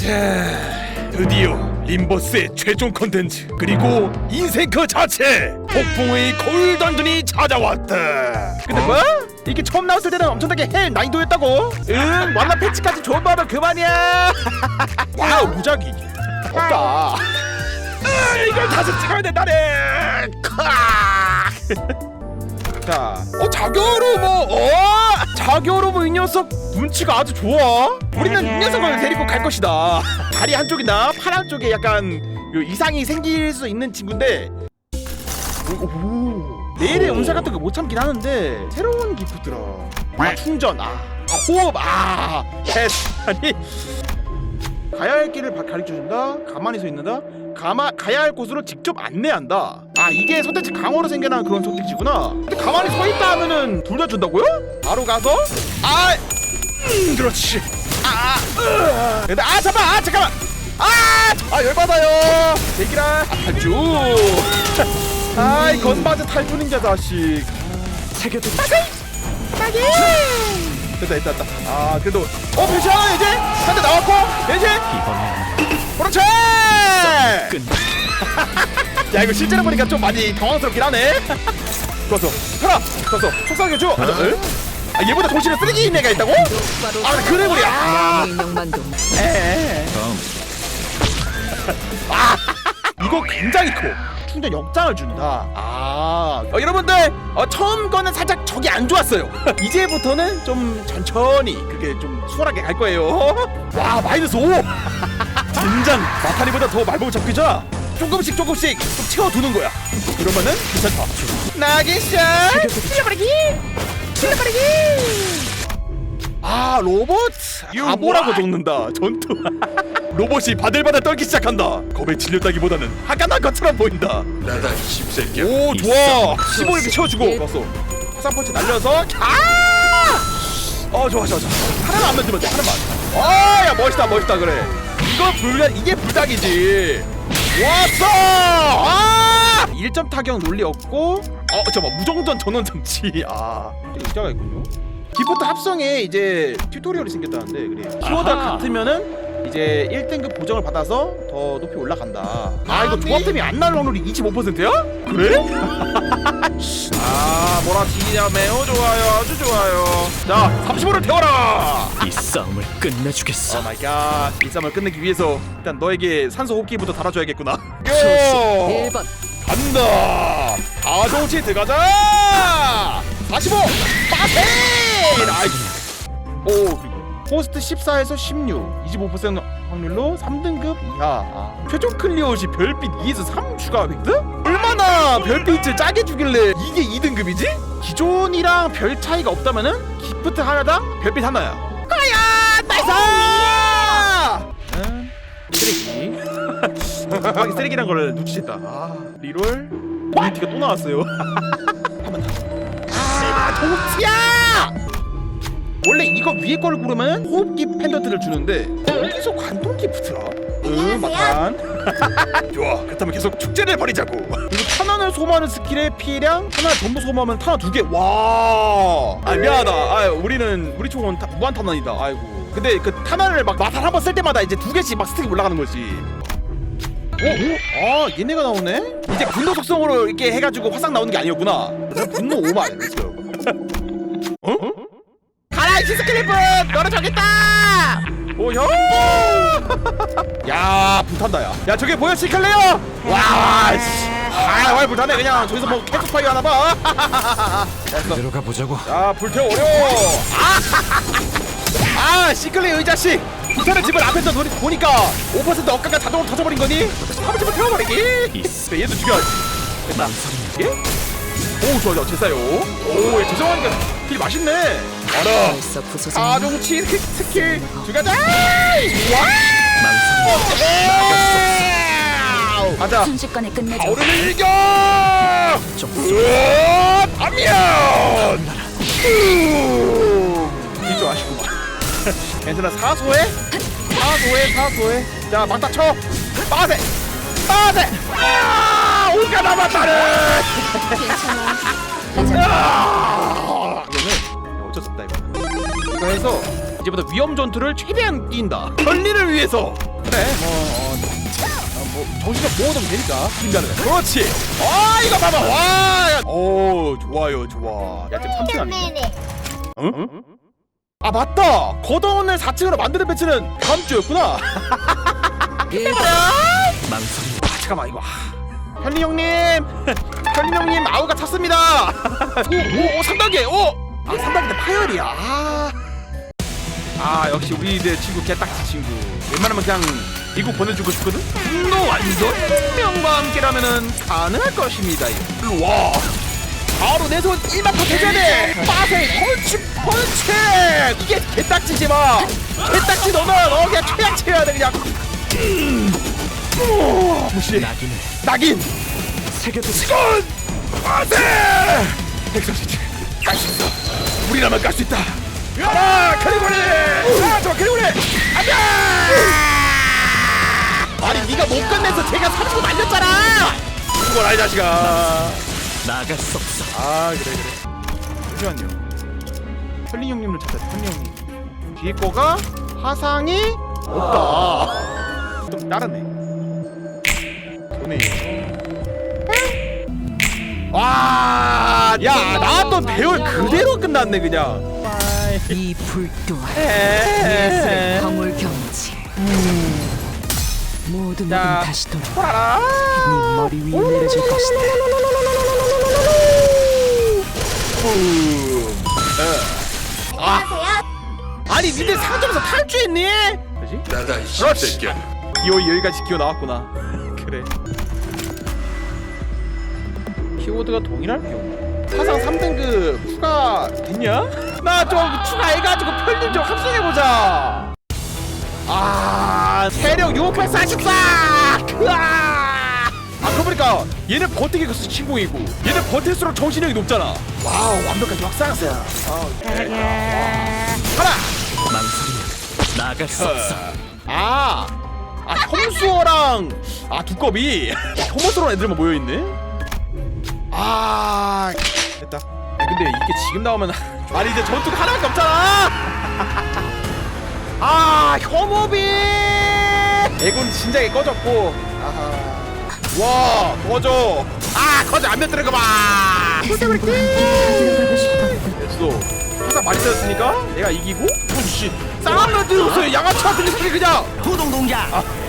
자, 드디어 림버스의 최종 컨텐츠 그리고 인생 그 자체 폭풍의 거울 던전이 찾아왔다. 근데 뭐야? 이게 처음 나왔을 때는 엄청나게 헬 난이도였다고? 응 완나 패치까지 좋은 말은 그만이야 와우 무작위 없다 아, 이걸 다시 찍어야 된다네. 자, 어 자교로모, 어 자교로모 이 녀석 눈치가 아주 좋아. 우리는 이 녀석을 데리고 갈 것이다. 다리 한쪽이나 팔 한쪽에 약간 요 이상이 생길 수 있는 친구인데. 오, 오. 내일의 운세 같은 거 못 참긴 하는데 새로운 기프트라. 아 충전, 아, 아 호흡, 아 패스. 아니 가야 할 길을 바- 가르쳐준다. 가만히 서 있는다. 가마 가야 할 곳으로 직접 안내한다. 아 이게 선택지 강화로 생겨난 그런 선택지구나. 근데 가만히 서 있다 하면은 둘 다 준다고요? 바로 가서 아, 음, 그렇지. 아, 아, 으. 근데 아 잠깐, 아 잠깐만. 아, 아 열받아요. 대기라. 아, 탈주. 아이 건바지 탈주닌자 자식. 새겨두고 됐다 됐다 됐다. 아 그래도 어 괜찮아 이제 한 대 나왔고 이제 이번엔 그렇지. 끝 야 이거 실제로 보니까 좀 많이 당황스럽긴 하네. 좋았어 하나 좋았어 속상해 줘 아, 에? 아 얘보다 정신에 쓰레기 있는 애가 있다고? 아 그래 그래. 아. 명만도 에. 다음. 이거 굉장히 커. 충전 역장을 준다. 아. 어, 여러분들 어, 처음 거는 살짝 적이 안 좋았어요. 이제부터는 좀 천천히 그렇게 좀 수월하게 갈 거예요. 와 마이너스 5 진장 마타리보다 더 말복을 잡히자 조금씩 조금씩 좀 채워두는 거야. 그러면은 괜찮다. 나기샤 틀려버리기! 틀려버리기! 아 로봇? 바보라고 적는다. 전투. 로봇이 바들바들 떨기 시작한다. 겁에 질렸다기보다는 화가 난 것처럼 보인다. 나다 씹새끼야. 오 좋아. 15 이렇게 채워주고. 좋았어 화상펀치 날려서 아! 어 좋아 좋아 좋아. 하나만 안 만들면 돼 하나만. 아야 멋있다 멋있다 그래 이거 불 이게 불닭이지. 왔어! 아! 1점 타격 논리 없고 어 잠깐만 무정전 전원 장치. 아. 의자가 있군요. 기포트 합성에 이제 튜토리얼이 생겼다는데 그래 키워드 아하. 같으면은 이제 1등급 보정을 받아서 더 높이 올라간다. 아 이거 조합템이 안 나올 확률이 25%야? 그래? 아 뭐라 지냐 매우 좋아요. 아주 좋아요. 자 35를 태워라! 이 싸움을 끝내주겠어. 오 마이 갓. 이 싸움을 끝내기 위해서 일단 너에게 산소 호흡기부터 달아줘야겠구나. 고! 1번. 간다! 가정치 들어가자! 45 빠세! 나이스! 오 포스트 14에서 16 25% 확률로 3등급 이하 아, 최종 클리어 시 별빛 2에서 3 추가 획득? 얼마나 별빛을 짜게 주길래 이게 2등급이지? 기존이랑 별 차이가 없다면은 기프트 하나당 별빛 하나야 과연 나이스 음, 쓰레기 아, 쓰레기란 걸 눈치챘다. 아, 리롤. 유니티가 또 나왔어요. 한번 더. 아, 도티야! 원래 이거 위에 거를 고르면 호흡기 펜던트를 주는데 어디서 관통 기프트라? 응, 막판. 좋아. 그렇다면 계속 축제를 벌이자고. 그리고 탄환을 소모하는 스킬의 피해량 하나 전부 소모하면 탄환 두 개. 와. 아 미안하다. 아 우리는 우리 총은 타, 무한 탄환이다. 아이고. 근데 그 탄환을 막 마탄 한번 쓸 때마다 이제 두 개씩 막 스택이 올라가는 거지. 오, 오, 아 얘네가 나오네. 이제 분노 속성으로 이렇게 해가지고 화상 나오는 게 아니었구나. 분노 오만. 렛츠고. 어? 이 스클리프 너를 정했다. 오 형. 야 불탄다 야. 야 저게 뭐야 시클레어? 와 씨. 아, 와 불타네 그냥 저기서 뭐 캠프파이어 하나 봐. 됐어. 들어가 보자고 자 불태워버려 아, 아 시클리 의자씨 불타는 집을 앞에서 노리, 보니까 5% 억가가 자동으로 터져버린 거니? 한번 집을 태워버리기 얘도 죽여 됐다 예? 오 좋아 좋아 제싸요 오 예, 죄송하니까 딜 맛있네 벌써 부서졌나? 가중치 스킬, 스킬 죽여자 와 가자 순식간에 끝내줘 좀 으아, 반면! 이쪽 아시구만. 괜찮아, 사소해? 사소해, 사소해. 자, 막다 쳐! 빠세! 빠세! 아! 올가 남았다는! 괜찮아 아! 이거는 어쩔 수 없다, 이거. 이거 해서 이제부터 위험 전투를 최대한 뛴다. 편리를 위해서. 그래 뭐, 어, 어, 뭐 정신을 모아두면 되니까 중간에 그렇지. 아 이거 봐봐. 와오 좋아요 좋아. 야 지금 3층 아니야? 응? 응? 아 맞다. 거동원을 4층으로 만드는 배치는 다음 주였구나. 1번 망설임. 아 잠깐만 이거. 아. 현리 형님. 현리 형님 아우가 찼습니다. 오오오 3단계. 오 아 3단계 파열이야. 아. 아 역시 우리들 친구 개딱지 친구. 웬만하면 그냥 미국 보내주고 싶거든? 분노 완전 운명과 함께라면은 가능할 것입니다 이거. 와. 바로 내손 1만파 대줘야 돼. 빠세 펀치 펀치 이게 개딱지지 마 개딱지 너는 어 그냥 최악체해야 돼 그냥. 무시 낙인을 낙인. 새겨두세 건! 빠세! 백성시티 갈 수 있어 우리라면 갈 수 있다. 가라 캐리고리! 아 저 캐리고리! 안 돼 아니 네가 못 끝내서 제가 3분 말렸잖아! 죽어라 이 자식아? 나갈 수 없어. 아 그래 그래. 잠시만요. 털린 형님을 찾자 털린 형님. 뒤에 거가 화상이 없다. 좀 다르네. 돈이 와 야 나왔던 배열 그대로 끝났네 그냥 이 에이. 예술의 광물 경치 모든 모든 자. 다시 돌아 보라라 네 머리 위에 내려질 것이다 아. 아니 니들 상점에서 탈주했니? 그지? 나다 이 그렇지 기어 여기까지 기어 나왔구나 그래 키워드가 동일할 경우 사상 3등급 추가 됐냐? 나 좀 추가해가지고 편집 좀 합성해보자. 아 세력 6844 으아! 아 그거 보니까 얘는 버티기 그 신공이고 얘는 버틸수록 정신력이 높잖아. 와우 완벽한 역상승 아, 하나! 망설이면 나갈 수 없어. 아, 아 혐수어랑 아 두꺼비. 혐오스러운 애들만 모여 있네. 아, 됐다. 아, 근데 이게 지금 나오면 아니 이제 전투가 하나밖에 없잖아. 아, 혐오비. 애군 진작에 꺼졌고. 아하. 와, 꺼져. 아, 꺼져 안 됐더라 그만. 됐어. 항상 많이 때렸으니까 내가 이기고. 오씨, 싸움을 들었어요. 양아치 같은 녀석이 그냥.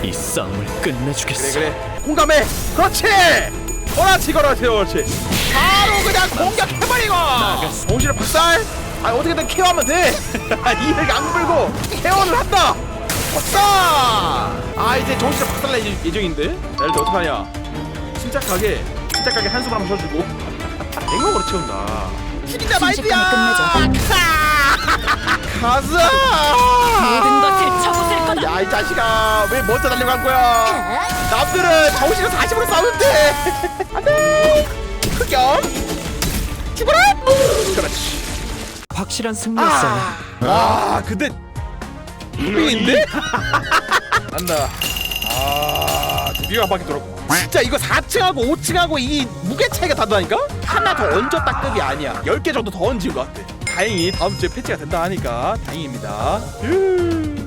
이 싸움을 그래 끝내주겠어 그래 공감해 그렇지 그렇지 그렇지 그렇지. 바로 그냥 공격해버리고. 정신을 박살. 아 어떻게든 케어하면 돼. 이를 안 불고 케어를 한다. 박살! 아 이제 정신을 박살낼 예- 예정인데? 자 일단 어떡하냐? 침착하게 침착하게 한숨을 한번 쉬어주고. 냉목으로 채운다. 죽인다 순식간에 가자 모든 것을 쳐부술 거다. 야 이 자식아 왜 먼저 달려간 거야? 남들은 정신을 40으로 싸우는데. 안돼! 흑염 죽어라! 그렇지. 확실한 승리였어요. 아 근데 무빙인데? 안나 아 드디어 한 바퀴 돌았고. 진짜 이거 4층하고 5층하고 이 무게 차이가 다르다니까? 하나 더 얹었다 급이 아니야. 10개 정도 더 얹은 것 같아. 다행히 다음 주에 패치가 된다 하니까 다행입니다. 음.